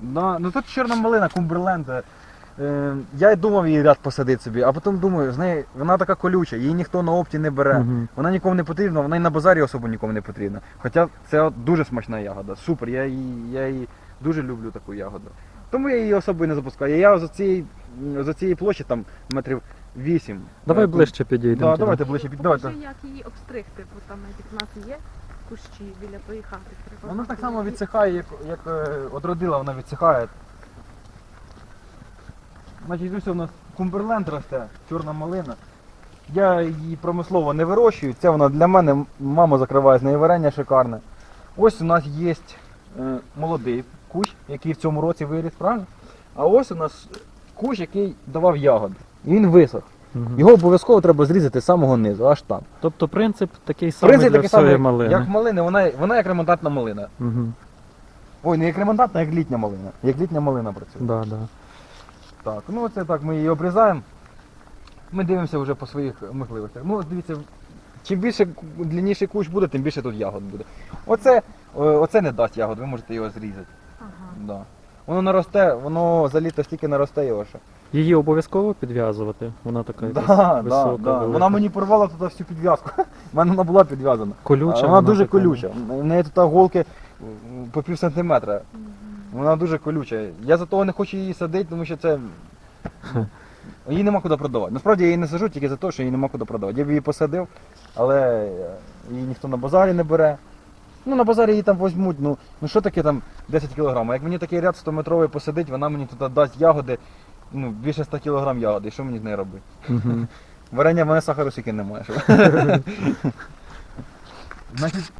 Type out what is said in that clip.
Да, ну тут чорна малина, кумберленд. Е, е, я й думав її ряд посадити собі, а потім думаю, з неї вона така колюча, її ніхто на опті не бере. Мгм. Вона нікому не потрібна, вона і на базарі особо нікому не потрібна. Хоча це от дуже смачна ягода. Супер, я її, я її дуже люблю таку ягоду. Тому я її особо і не запускаю. Я за цієї, за цієї площі там метрів 8. Давай ближче підійдемо. Да, туди. давайте ближче під. Давайте. Покажи, як її обстригти, бо там навіть в нас є кущі біля твоєї хати. Вона так само відсихає, як, як е, от родила, вона відсихає. Значить, ось у нас кумберленд росте, чорна малина. Я її промислово не вирощую, це вона для мене, мама закриває з неї варення шикарне. Ось у нас є е, молодий кущ, який в цьому році виріс, правильно? А ось у нас кущ, який давав ягоди. І він висох. Мгм. Його обов'язково треба зрізати з самого низу, аж там. Тобто принцип такий самий Принцип для такий всієї самий, малини. як малини, вона, вона як ремонтантна малина. Угу. Ой, не як ремонтантна, а як літня малина. Як літня малина працює. Да, да. Так, ну оце так, ми її обрізаємо. Ми дивимося вже по своїх можливостях. Ну, от дивіться, чим більше ку- длинніший кущ буде, тим більше тут ягод буде. Оце, е, оце не дасть ягод, ви можете його зрізати. Ага. Да. Воно наросте, воно за літо стільки наросте його ще. Її обов'язково підв'язувати. Вона така Да, якась да, висока. да. велика. Вона мені порвала тут всю підв'язку. У мене вона була підв'язана. колюча. Вона дуже така, колюча. В неї тут голки м, по пів сантиметра. Вона дуже колюча. Я за того не хочу її садити, тому що це. Її нема куди продавати. Насправді я її не сажу тільки за те, що її нема куди продавати. Я б її посадив, але е, її ніхто на базарі не бере. Ну на базарі її там візьмуть, ну, ну що таке там 10 кг? Як мені такий ряд 100-метровий посадить, вона мені туди дасть ягоди, ну, більше 100 кг ягоди. І що мені з нею робити? Угу. Варення в мене сахару сіки немає. Значить,